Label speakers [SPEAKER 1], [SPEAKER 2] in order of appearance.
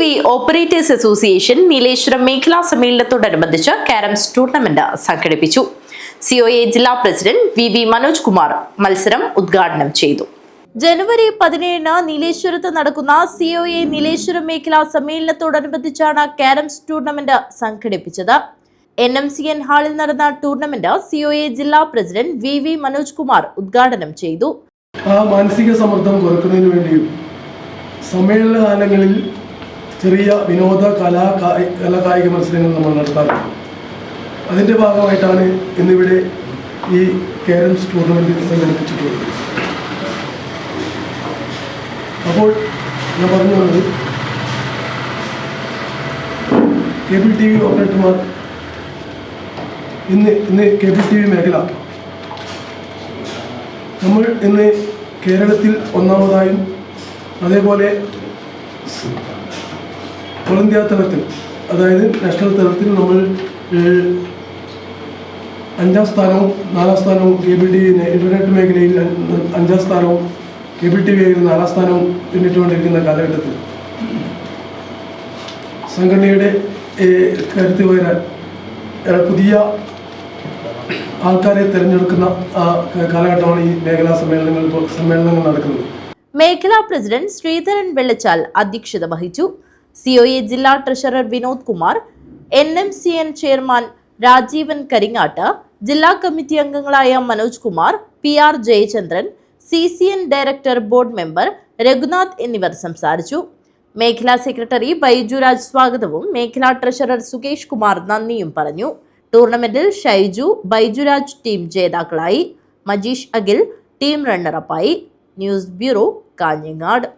[SPEAKER 1] V operators association Nileshwaram മേഖലാ സമ്മേളനത്തോടനുബന്ധിച്ച് carroms tournament സംഘടിപ്പിച്ചു. സിഒഎ ജില്ലാ president V V Manoj Kumar മത്സരം ഉദ്ഘാടനം ചെയ്തു. ജനുവരി പതിനേഴിന് നീലേശ്വരത്ത് നടക്കുന്ന സിഒഎ നീലേശ്വരം മേഖലാ സമ്മേളനത്തോടനുബന്ധിച്ചാണ് കാരംസ് ടൂർണമെന്റ് സംഘടിപ്പിച്ചത്. എൻ എം സി എൻ ഹാളിൽ നടന്ന ടൂർണമെന്റ് സിഒഎ ജില്ലാ president V V Manoj Kumar ഉദ്ഘാടനം ചെയ്തു.
[SPEAKER 2] ആ മാനസിക സമ്മർദ്ദം കുറക്കുന്നതിന് വേണ്ടിയും സമ്മേളന കാലങ്ങളിൽ ചെറിയ വിനോദ കലാ കായി- കലാകായിക മത്സരങ്ങൾ നമ്മൾ നടത്താറുണ്ട്. അതിന്റെ ഭാഗമായിട്ടാണ് ഇന്നിവിടെ ഈ കേരംസ് ടൂർണമെന്റ് സംഘടിപ്പിച്ചിട്ടുള്ളത്. അപ്പോൾ ഞാൻ പറഞ്ഞു വന്നത് കേബിൾ ടി വി ഓപ്പറേറ്റർമാർ ഇന്ന് ഇന്ന് കേബിൾ ടി വി മേഖല. നമ്മൾ ഇന്ന് കേരളത്തിൽ ഒന്നാമതായും അതേപോലെ ഓൾ തലത്തിൽ അതായത് നാഷണൽ തലത്തിൽ നമ്മൾ അഞ്ചാം സ്ഥാനവും നാലാം സ്ഥാനവും കേബിൾ ടി വി ഇന്റർനെറ്റ് മേഖലയിൽ അഞ്ചാം സ്ഥാനവും കേബിൾ ടി വിയിൽ നാലാം സ്ഥാനവും പിന്നിട്ടുകൊണ്ടിരിക്കുന്ന കാലഘട്ടത്തിൽ. സംഘടനയുടെ കരുത്ത് പകരാൻ പുതിയ ആൾക്കാരെ തിരഞ്ഞെടുക്കുന്ന കാലഘട്ടമാണ് ഈ മേഖലാ സമ്മേളനങ്ങൾ സമ്മേളനങ്ങൾ നടക്കുന്നത്.
[SPEAKER 1] മേഖലാ പ്രസിഡന്റ് ശ്രീധരൻ വെള്ളച്ചാൽ അധ്യക്ഷത വഹിച്ചു. സിഒഎ ജില്ലാ treasurer Vinod Kumar N M C N chairman Rajeevan Karingattu ജില്ലാ കമ്മിറ്റി അംഗങ്ങളായ Manoj Kumar P R Jayachandran C C N director board member Raghunath എന്നിവർ സംസാരിച്ചു. മേഖലാ സെക്രട്ടറി ബൈജുരാജ് സ്വാഗതവും മേഖലാ ട്രഷറർ സുകേഷ് കുമാർ നന്ദിയും പറഞ്ഞു. ടൂർണമെന്റിൽ ഷൈജു ബൈജുരാജ് ടീം ജേതാക്കളായി. Majeesh Akhil team റണ്ണറപ്പായി. News bureau Kanhangad.